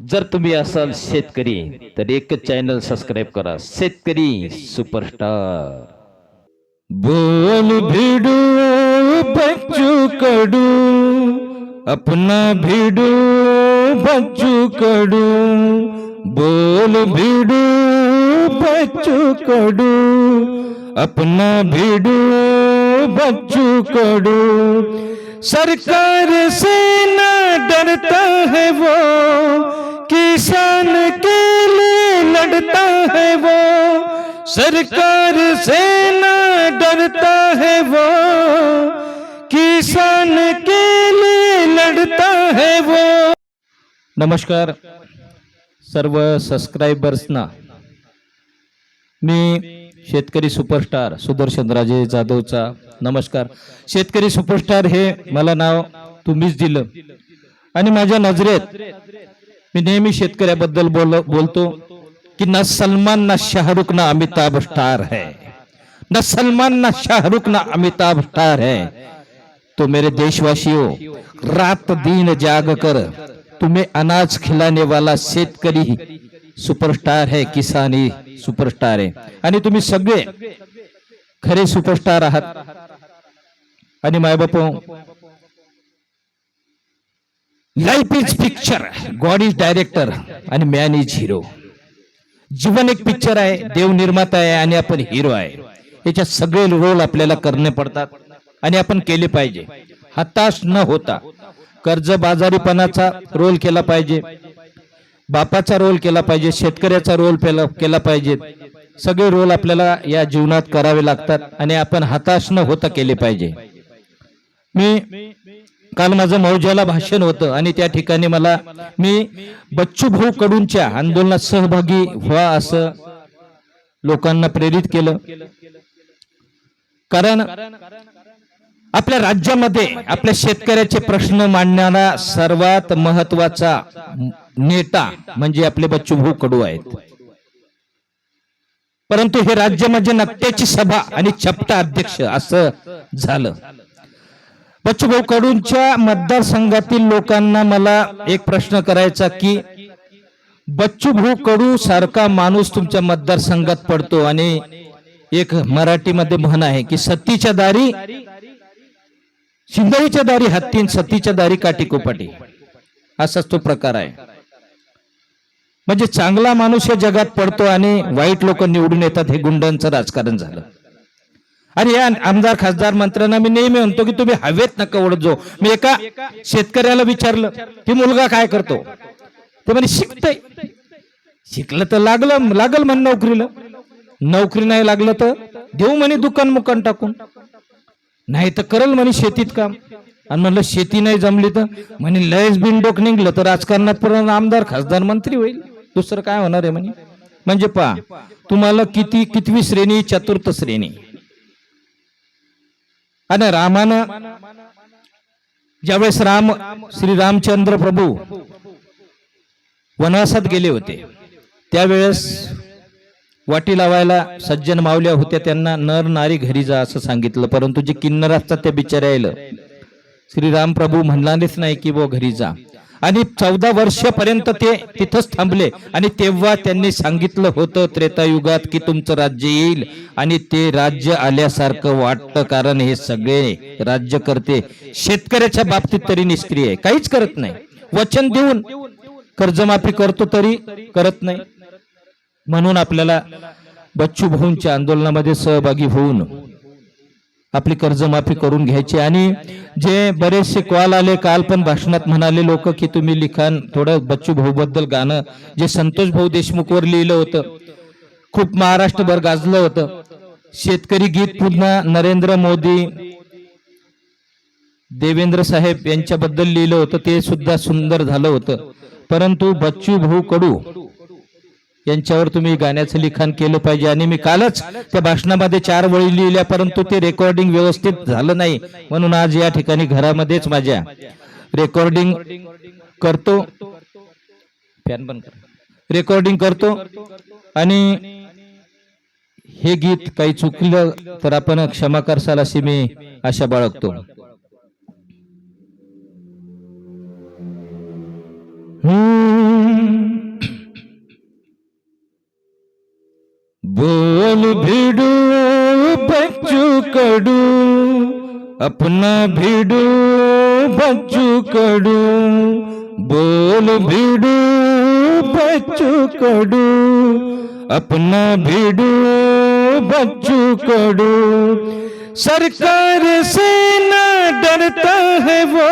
जर तुम्ही असाल शेतकरी, तर एकच चॅनल सबस्क्राईब करा. शेतकरी सुपरस्टार बोल भिडू, बच्चू कडू, अपना भिडू, बच्चू कडू. बोल भिडू, बच्चू कडू, अपना भिडू, बच्चू कडू. सरकार से न डरता है वो किसान के लिए लड़ता है वो। सरकार से ना डरता है वो। किसान के लिए लड़ता है वो। नमस्कार सर्व सबस्क्रायबर्सना मी शेतकरी सुपरस्टार सुदर्शनराजे जाधवचा नमस्कार. शेतकरी सुपरस्टार हे मला नाव तुम्हीच दिलं. आणि माझ्या नजरेत मी नेहमी शेतकऱ्याबद्दल बोल, बोलतो की न सलमान, ना शाहरुख, ना अमिताभ स्टार है. न सलमान, ना शाहरुख, ना अमिताभ स्टार है. तो मेरे देशवासियों, रात दिन जाग कर तुम्हें अनाज खिलाने वाला शेतकरी सुपरस्टार है, किसानी सुपरस्टार आहे आणि तुम्ही सगळे खरे सुपरस्टार आहात. आणि मायबाप life is picture God is director आणि मॅन इज हिरो जीवन एक पिक्चर आहे देव निर्माता आहे आणि आपण हिरो आहे. याच्यात सगळे रोल आपल्याला करणे पडतात आणि आपण केले पाहिजे. हताश न होता कर्ज बाजारीपणाचा रोल केला पाहिजे. बापाचा रोल केला पाहिजे शेतकऱ्याचा रोल केला पाहिजे. सगळे रोल आपल्याला या जीवनात करावे लागतात आणि आपण हताश न होता केले पाहिजे. मी काल माझं मौजाला भाषण होतं आणि त्या ठिकाणी मला मी बच्चू भाऊ कडूंच्या आंदोलनात सहभागी व्हा असं लोकांना प्रेरित केलं. कारण आपल्या राज्यामध्ये आपल्या शेतकऱ्याचे प्रश्न मांडणारा सर्वात महत्त्वाचा नेता म्हणजे आपले बच्चू भाऊ कडू आहेत. परंतु हे राज्य म्हणजे नकट्याची सभा आणि छपटा अध्यक्ष असं झालं. बच्चूभाऊ कडूंच्या मतदारसंघातील लोकांना मला एक प्रश्न करायचा की बच्चूभाऊ कडू सारखा माणूस तुमच्या मतदारसंघात पडतो आणि एक मराठीमध्ये म्हण आहे की सत्तीच्या दारी शिंदळीच्या दारी हत्तीन सतीच्या दारी काठी कोपाटी. असाच तो प्रकार आहे. म्हणजे चांगला माणूस या जगात पडतो आणि वाईट लोक निवडून येतात हे गुंडांचं राजकारण झालं. आणि या आमदार खासदार मंत्र्यांना मी नेहमी म्हणतो की तुम्ही हवेत नका ओढत जो मी एका शेतकऱ्याला विचारलं की मुलगा काय करतो? ते म्हणे शिकतय. शिकलं तर लागलं लागल म्हण नोकरीला. नोकरी नाही लागलं तर देऊ म्हणे दुकान मुकान टाकून. नाही तर करल म्हणे शेतीत काम. आणि म्हणलं शेती नाही जमली तर? म्हणे लयच बिनडोक निघलं तर राजकारणात पूर्ण आमदार खासदार मंत्री होईल. दुसरं काय होणार आहे म्हणे? म्हणजे पहा तुम्हाला किती कितवी श्रेणी चतुर्थ श्रेणी? आणि रामानं ज्यावेळेस राम श्री रामचंद्र प्रभू वनवासात गेले होते त्यावेळेस वाटी लावायला सज्जन मावल्या होत्या त्यांना नर नारी घरी जा असं सांगितलं. परंतु जे किन्नर असतात त्या बिचारायला श्रीराम प्रभू म्हणणारेच नाही की बो घरी जा. आणि चौदा वर्षापर्यंत ते तिथंच थांबले. आणि तेव्हा त्यांनी सांगितलं होतं त्रेतायुगात की तुमचं राज्य येईल. आणि ते राज्य आल्यासारखं वाटतं कारण हे सगळे राज्यकर्ते शेतकऱ्याच्या बाबतीत तरी निष्क्रिय आहे. काहीच करत नाही. वचन देऊन कर्जमाफी करतो तरी करत नाही. म्हणून आपल्याला बच्चू भाऊंच्या आंदोलनामध्ये सहभागी होऊन आपली कर्जमाफी करून घ्यायची. आणि जे बरेचसे कॉल आले काल पण भाषणात म्हणाले लोक की तुम्ही लिखाण थोडं बच्चू भाऊ बद्दल गाणं जे संतोष भाऊ देशमुखवर लिहिलं होतं खूप महाराष्ट्रभर गाजलं होतं. शेतकरी गीत पुन्हा नरेंद्र मोदी देवेंद्र साहेब यांच्याबद्दल लिहिलं होतं ते सुद्धा सुंदर झालं होतं. परंतु बच्चू भाऊ कडू यांच्यावर तुम्ही गाण्याचं लिखाण केलं पाहिजे. आणि मी कालच त्या भाषणामध्ये चार वळी लिहिल्या परंतु ते रेकॉर्डिंग व्यवस्थित झालं नाही. म्हणून आज या ठिकाणी घरामध्येच माझ्या रेकॉर्डिंग करतो. फॅन बंद कर. रेकॉर्डिंग करतो. आणि हे गीत काही चुकलं तर आपण क्षमा करसाल अशी मी आशा बाळगतो. हम्म. बोल भिडू, बच्चू कडू, अपना भिडू, बच्चू कडू। बोल भिडू, बच्चू कडू, अपना भिडू, बच्चू कडू। सरकार से न डरता है वो,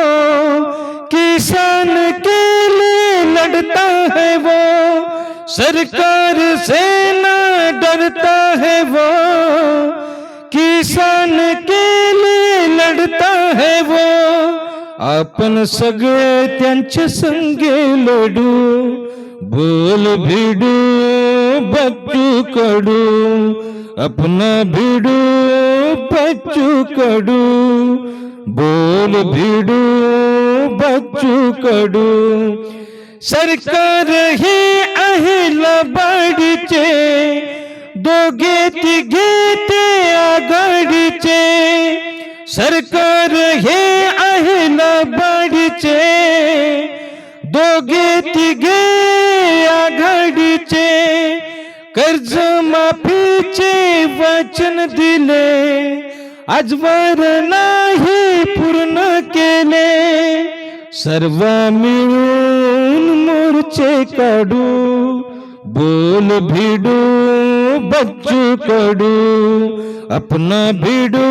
किसान के लिए लड़ता है वो। सरकार से न डरता है वो, किसान के लिए लढता है वो। आपण सगळे त्यांच्या संगे लढू बोल भिडू, बच्चू कडू। अपना भिडू, बच्चू कडू, बोल भिडू, बच्चू कडू। सरकार हे आहे लबाडीचे दोघे तिघे ते आघाडीचे. सरकार हे आहे लबाडीचे दोघे तिघे आघाडीचे. कर्ज माफीचे वचन दिले आजवर नाही पूर्ण केले. सर्व मिळून मोर्चे काढू. बोल भिडू बच्चू कडू अपना भिडू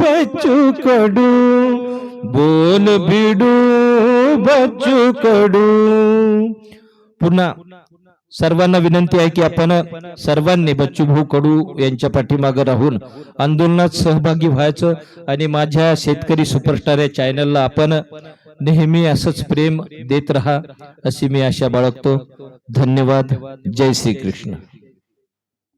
बच्चू कडू बोल भिडू बच्चू कडू पुन्हा सर्वांना विनंती आहे की आपण सर्वांनी बच्चू भाऊ कडू यांच्या पाठीमागे राहून आंदोलनात सहभागी व्हायचं आणि माझ्या शेतकरी सुपरस्टार या चॅनलला आपण नेहमी असंच प्रेम देत राहा अशी मी आशा बाळगतो. धन्यवाद. जय श्री कृष्ण